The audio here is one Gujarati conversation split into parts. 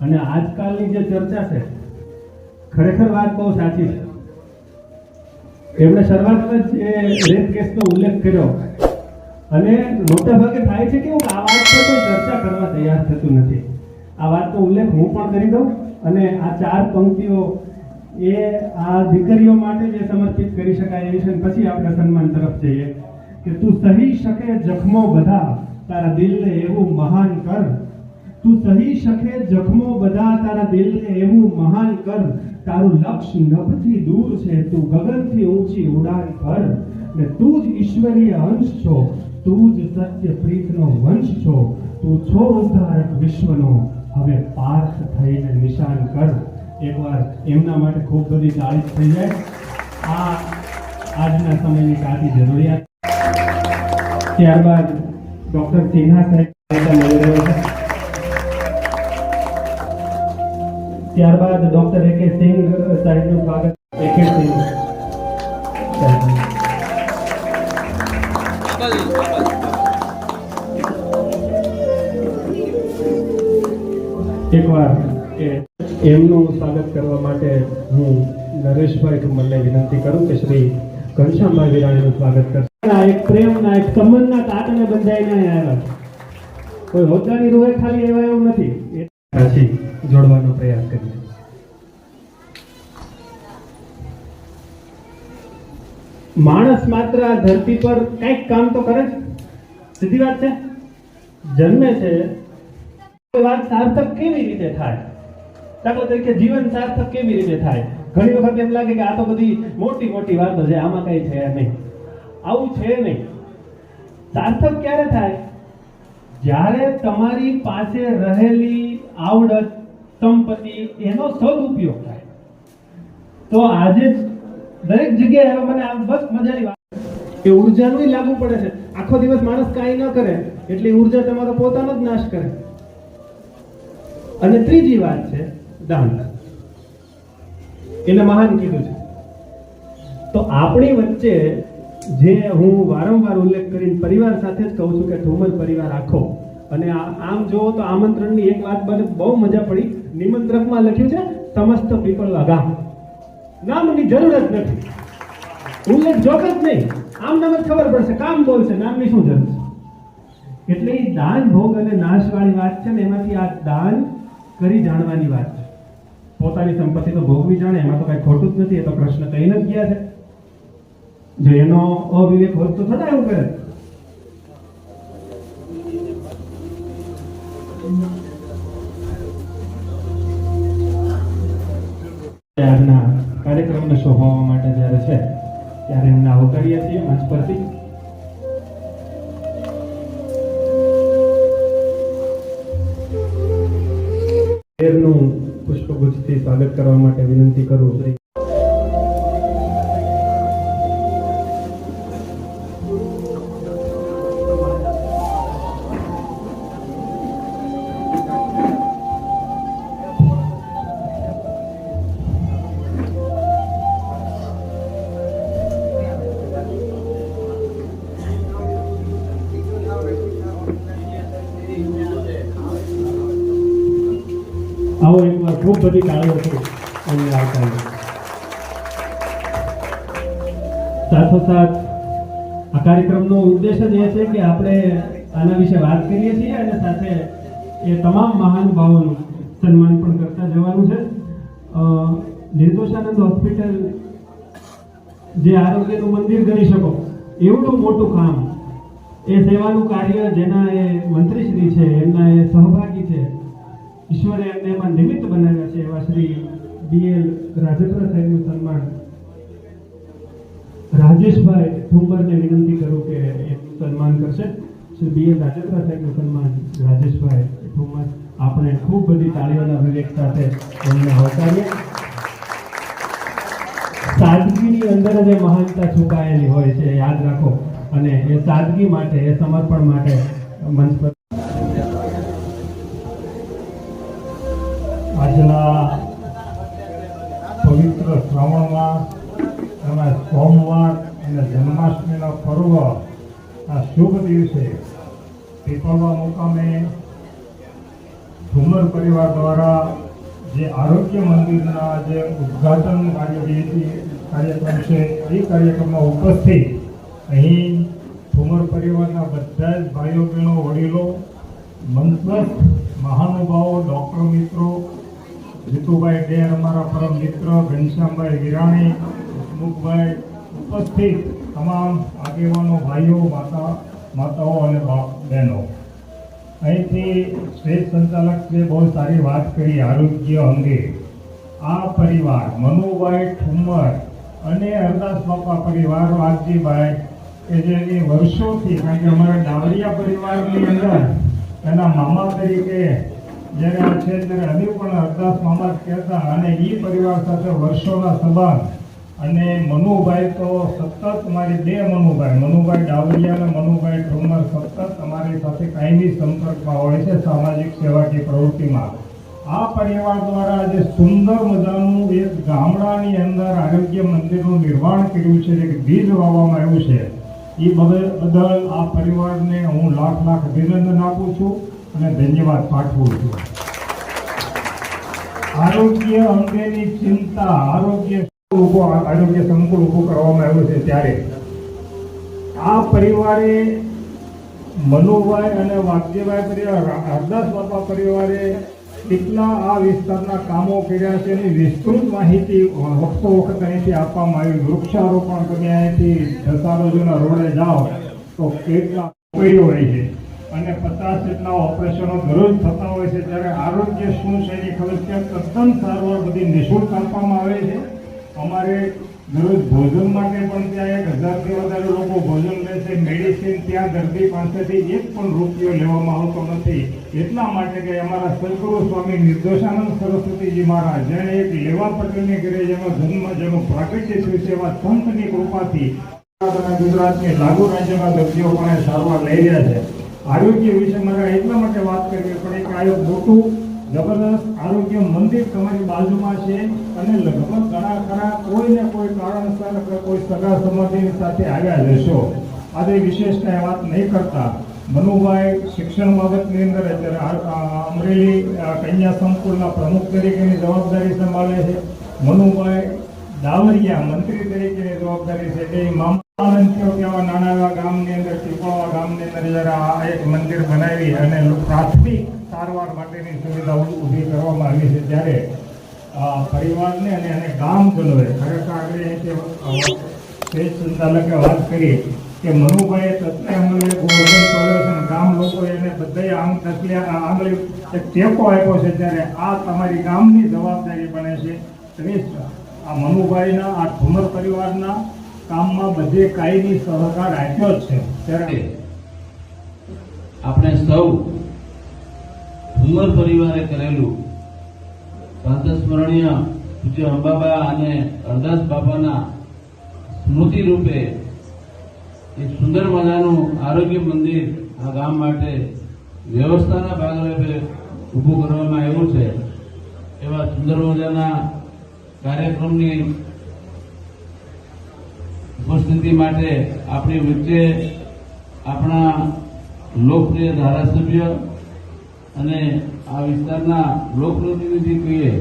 અને આજકાલની જે ચર્ચા છે, ખરેખર વાત બહુ સાચી છે. એમણે શરૂઆતમાં જ એ રેપ કેસનો ઉલ્લેખ કર્યો. અને મોટા ભાગે થાય છે કે આ વાત પર કોઈ ચર્ચા કરવા તૈયાર થતું નથી. આ વાતનો ઉલ્લેખ હું પણ કરી દઉં અને આ ચાર પંક્તિઓ એ આ દીકરીઓ માટે જે સમર્પિત કરી શકાય એવી છે. પછી આપણે સન્માન તરફ જઈએ કે તું સહી શકે જખમો બધા, તારા દિલને એવું મહાન કર. તું સહી શકે જખમો બધા તારા દિલને એવું મહાન કર. તારું લક્ષ્ય નભથી દૂર છે, તું ગગનથી ઊંચી ઉડાન કર ને તું જ ઈશ્વરીય અંશ છો, તું જ સત્ય પ્રીતનો વંશ છો. તું છો ઉદ્ધારક વિશ્વનો. હવે પાર્થ થઈને નિશાન કર. એકવાર એમના માટે ખૂબ બધી તારીફ થઈ જાય. આ આજના સમયની તાતી જરૂરિયાત. ત્યારબાદ ડોક્ટર સિન્હા સાહેબ ત્યારબાદ ડોક્ટર એ કે સિંહ સાહેબનું સ્વાગત. એ કે સિંહ એકવાર એમનું સ્વાગત કરવા માટે હું નરેશભાઈ ઠુમરને વિનંતી કરું કે શ્રી ઘનશ્યામભાઈ વિરાણીનું સ્વાગત કરશે. આ એક પ્રેમના એક સંબંધના તાતને બંધાઈને આવ્યા કોઈ હોદ્દાની રૂહે ખાલી એવા એવું નથી. એ જોડવાનો પ્રયાસ કરીએ. માણસ માત્ર આ ધરતી પર કંઈક કામ તો કરે છે? સીધી વાત છે? જન્મે છે વાત સાર્થક કેવી રીતે થાય? દાખલા તરીકે જીવન સાર્થક કેવી રીતે થાય? ઘણી વખત એમ લાગે કે આ તો બધી મોટી મોટી વાતો છે, આમાં કઈ છે નહીં. આવું છે નહીં. સાર્થક ક્યારે થાય? જ્યારે તમારી પાસે રહેલી આવડત, સંપત્તિ, એનો સદુપયોગ થાય. તો આજે દરેક જગ્યાએ મને આમ બસ મજાની વાત એ ઉર્જાનું લાગુ પડે છે. આખો દિવસ માણસ કાંઈ ન કરે, એટલે ઊર્જા તમારો પોતાનો જ નાશ કરે. અને ત્રીજી વાત છે દાન. એને મહાન કીધું છે. તો આપણી વચ્ચે જે હું વારંવાર ઉલ્લેખ કરીને પરિવાર સાથે જ કહું છું કે ઠુમર પરિવાર આખો અને આમ જુઓ તો આમંત્રણની એક વાત મને બહુ મજા પડી. નિમંત્રકમાં લખ્યું છે, સમસ્ત પીપલ અગામ નામની જરૂર જ નથી. ઉલ્લેખ જોગ જ નહીં. આમ નામ ખબર પડશે, કામ બોલશે, નામની શું જરૂર છે? એટલે એ દાન, ભોગ અને નાશવાળી વાત છે ને, એમાંથી આ દાન કરી જાણવાની વાત છે. પોતાની સંપત્તિ તો ભોગવી જાણે, એમાં તો કઈ ખોટું જ નથી, એ તો કૃષ્ણ કહીને જ ગયા છે. જો એનો અવિવેક હોત તો થતા એવું કરે. આજના કાર્યક્રમને શોભાવવા માટે જ્યારે છે, ત્યારે એમને આવકારીએ છીએ મંચ પરથી. પુષ્પગુચ્છથી સ્વાગત કરવા માટે વિનંતી કરું શ્રી ખૂબ બધી તાળીઓથી અમને આવકારીએ સાથોસાથ આ કાર્યક્રમનો ઉદ્દેશ જ એ છે કે આપણે આના વિશે વાત કરીએ છીએ અને સાથે એ તમામ મહાનુભાવોનું સન્માન પણ કરતા જવાનું છે. નિર્દોષાનંદ હોસ્પિટલ જે આરોગ્યનું મંદિર ગણી શકો એવડું મોટું કામ એ સેવાનું કાર્ય જેના એ મંત્રીશ્રી છે, એમના એ સહભાગી છે ઈશ્વરે એમને એમાં નિમિત્ત બનાવ્યા છે એવા શ્રી બીએલ રાજેન્દ્ર સાહેબનું સન્માન. રાજેશભાઈ ઠુંબરને વિનંતી કરું કે એ સન્માન કરશે. શ્રી બીએલ રાજેન્દ્ર સાહેબનું સન્માન રાજેશભાઈ ઠુંબર આપણે ખૂબ બધી તાળીઓના વિવેક સાથે એમને આવકારીએ. સાદગીની અંદર જે મહાનતા છુપાયેલી હોય છે, યાદ રાખો. અને એ સાદગી માટે, એ સમર્પણ માટે મંચ પર આજના પવિત્ર શ્રાવણમાં અને સોમવાર અને જન્માષ્ટમીનો પર્વ આ શુભ દિવસે પીપળવા મુકામે ઝુમર પરિવાર દ્વારા જે આરોગ્ય મંદિરના જે ઉદ્ઘાટન કાર્યવિધિ કાર્યક્રમ છે, એ કાર્યક્રમમાં ઉપસ્થિત અહીં ઠુમર પરિવારના બધા જ ભાઈઓ બહેનો, વડીલો મંત્રસ્થ મહાનુભાવો, ડૉક્ટર મિત્રો જીતુભાઈ ડેર અમારા પરમ મિત્ર, ઘનશ્યામભાઈ વિરાણી હસમુખભાઈ ઉપસ્થિત, તમામ આગેવાનો, ભાઈઓ, માતા, માતાઓ અને બહેનો. અહીંથી સ્ટેજ જે બહુ સારી વાત કરી આરોગ્ય અંગે. આ પરિવાર, મનુભાઈ ઠુમ્મર અને અરદાસ બાપા પરિવાર, વાઘજીભાઈ, કે જે વર્ષોથી, કારણ કે અમારા ડાવરિયા પરિવારની અંદર એના મામા તરીકે જ્યારે આ છે ત્યારે હજુ પણ અરદાસ મામા કહેતા અને એ પરિવાર સાથે વર્ષોના સંબંધ અને મનુભાઈ તો સતત મારી બે મનુભાઈ મનુભાઈ ડાવરિયા અને મનુભાઈ ઠુમર સતત અમારી સાથે કાયમી સંપર્કમાં હોય છે સામાજિક સેવાકીય પ્રવૃત્તિમાં. આ પરિવાર દ્વારા જે સુંદર મજાનું એક ગામડાની અંદર આરોગ્ય મંદિરનું નિર્માણ કર્યું છે, એક બીજ વાવવામાં આવ્યું છે. એ બદલ આ પરિવારને હું લાખ લાખ અભિનંદન આપું છું. અને ધન્યવાદ પાઠવું છું. આરોગ્ય અંગેની ચિંતા, આરોગ્ય ઊભો, આરોગ્ય સંકુલ ઊભું કરવામાં આવ્યું છે ત્યારે. આ પરિવારે મનુભાઈ અને વાઘજીભાઈ પરિવાર બાપા પરિવારે કેટલા આ વિસ્તારના કામો કર્યા છે એની વિસ્તૃત માહિતી વખતો વખત અહીંથી આપવામાં આવી. વૃક્ષારોપણ તમે અહીંથી દસારોજના રોડે જાઓ તો કેટલા ઉપયોગ રહી છે. અને પચાસ જેટલા ઓપરેશનો દરરોજ થતા હોય છે ત્યારે આરોગ્ય શું છે એની ખબર ત્યાં તદ્દન સારવાર બધી નિઃશુલ્ક આપવામાં આવે છે. અમારે દરરોજ ભોજન માટે પણ ત્યાં એક હજારથી વધારે લોકો ભોજન લે છે. મેડિસિન ત્યાં દર્દી પાસેથી એક પણ રૂપિયો લેવામાં આવતો નથી. એટલા માટે કે અમારા સદગુરુ સ્વામી નિર્દોષાનંદ સરસ્વતીજી મહારાજ, જેણે એક લેવા પટેલની ઘરે જેનો જન્મ, જેનું પ્રાગટ્ય થયું છે, એવા સંતની કૃપાથી ગુજરાત ગુજરાતની લાગુ રાજ્યના દર્દીઓ પણ સારવાર લઈ રહ્યા છે. આરોગ્ય વિશે મારે એટલા માટે વાત કરવી પડે કે આ મોટું જબરદસ્ત આરોગ્ય મંદિર તમારી બાજુમાં છે અને લગભગ ઘણા ખરા કોઈ ને કોઈ કારણસર કોઈ સગા સંબંધીની સાથે આવ્યા જશો. આજે વિશેષ કાંઈ વાત નહીં કરતા. મનુભાઈ શિક્ષણ બાબતની અંદર અત્યારે અમરેલી કન્યા સંકુલના પ્રમુખ તરીકેની જવાબદારી સંભાળે છે. મનુભાઈ દાવરિયા મંત્રી તરીકેની જવાબદારી છે. એ આવા નાના એવા ગામની અંદર પીપળવા ગામની અંદર આ એક મંદિર બનાવી અને પ્રાથમિક સારવાર માટેની સુવિધા ઊભી કરવામાં આવી છે. ત્યારે પરિવારને અને એને ગામજનોએ ખરેખર આગળ સંચાલકે વાત કરી કે મનુભાઈએ તત્વે અમલે ગામ લોકોએ એને બધાએ આમ તકલી આંગળી એક ટેકો આપ્યો છે ત્યારે આ તમારી ગામની જવાબદારી બને છે. આ મનુભાઈના, આ ઠુમર પરિવારના કામમાં બધે કાયમી સહકાર આપ્યો છે. ત્યારે આપણે સૌ ઠુમર પરિવારે કરેલું પ્રાતસ્મરણીય પૂજ્ય અંબાબા અને અરદાસ બાપાના સ્મૃતિ રૂપે એક સુંદર મજાનું આરોગ્ય મંદિર આ ગામ માટે વ્યવસ્થાના ભાગરૂપે ઊભું કરવામાં આવ્યું છે. એવા સુંદર મજાના કાર્યક્રમની ઉપસ્થિતિ માટે આપણી વચ્ચે આપણા લોકપ્રિય ધારાસભ્ય અને આ વિસ્તારના લોકપ્રતિનિધિ કહીએ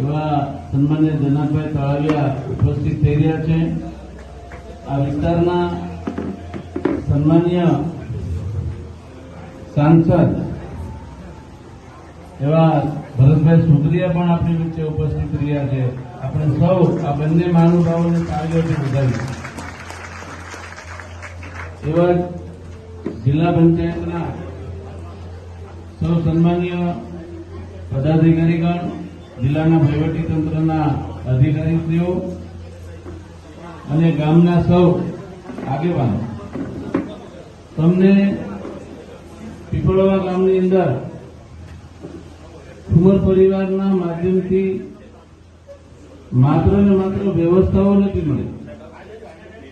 એવા સન્માન્ય જનાભાઈ તળાવિયા ઉપસ્થિત થઈ રહ્યા છે. આ વિસ્તારના સન્માન્ય સાંસદ એવા ભરતભાઈ સુત્રિયા પણ આપણી વચ્ચે ઉપસ્થિત રહ્યા છે. આપણે સૌ આ બંને મહાનુભાવોને તાળીઓથી વધાવી એવા જિલ્લા પંચાયતના સૌ સન્માનીય પદાધિકારીગણ, જિલ્લાના વહીવટી તંત્રના અધિકારીશ્રીઓ અને ગામના સૌ આગેવાનો. તમને પીપળવા ગામની અંદર ઠુમર પરિવારના માધ્યમથી માત્ર ને માત્ર વ્યવસ્થાઓ નથી મળી.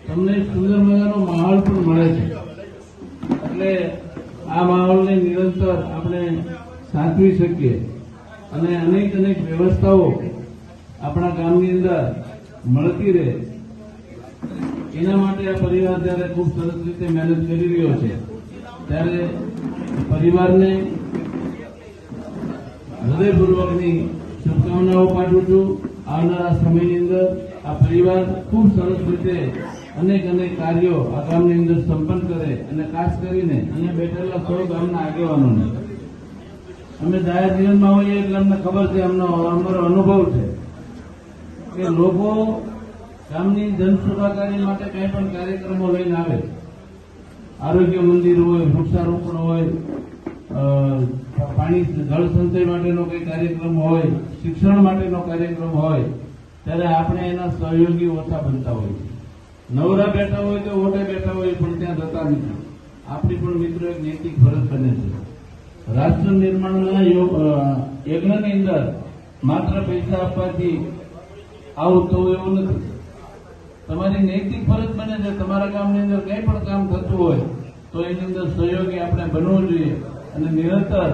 તમને સુંદર મજાનો માહોલ પણ મળે છે. એટલે આ માહોલને નિરંતર આપણે સાચવી શકીએ. અને અનેક અનેક વ્યવસ્થાઓ આપણા ગામની અંદર મળતી રહે. એના માટે આ પરિવાર જ્યારે ખૂબ સરસ રીતે મહેનત કરી રહ્યો છે, ત્યારે પરિવારને હૃદયપૂર્વકની શુભકામનાઓ પાઠવું છું આવનારા સમયની અંદર આ પરિવાર ખૂબ સરસ રીતે અનેક અનેક કાર્યો આ ગામની અંદર સંપન્ન કરે અને ખાસ કરીને અને બેઠેલા સૌ ગામના આગેવાનોને. અમે જાહેર જીવનમાં હોઈએ એટલે અમને ખબર છે, અમનો અમારો અનુભવ છે કે લોકો ગામની જનસુખાકારી માટે કંઈ પણ કાર્યક્રમો લઈને આવે. આરોગ્ય મંદિર હોય, વૃક્ષારોપણ હોય પાણી જળ સંચય માટેનો કોઈ કાર્યક્રમ હોય, શિક્ષણ માટેનો કાર્યક્રમ હોય, ત્યારે આપણે એના સહયોગી ઓછા બનતા હોય છે. નવરા બેઠા હોય તો ઓટે બેઠા હોય, પણ ત્યાં જતા નથી. આપણી પણ મિત્રો એક નૈતિક ફરજ બને છે. રાષ્ટ્ર નિર્માણના યજ્ઞની અંદર માત્ર પૈસા આપવાથી આવું થવું એવું નથી. તમારી નૈતિક ફરજ બને છે. તમારા ગામની અંદર કંઈ પણ કામ થતું હોય, તો એની અંદર સહયોગી આપણે બનવું જોઈએ. અને નિરંતર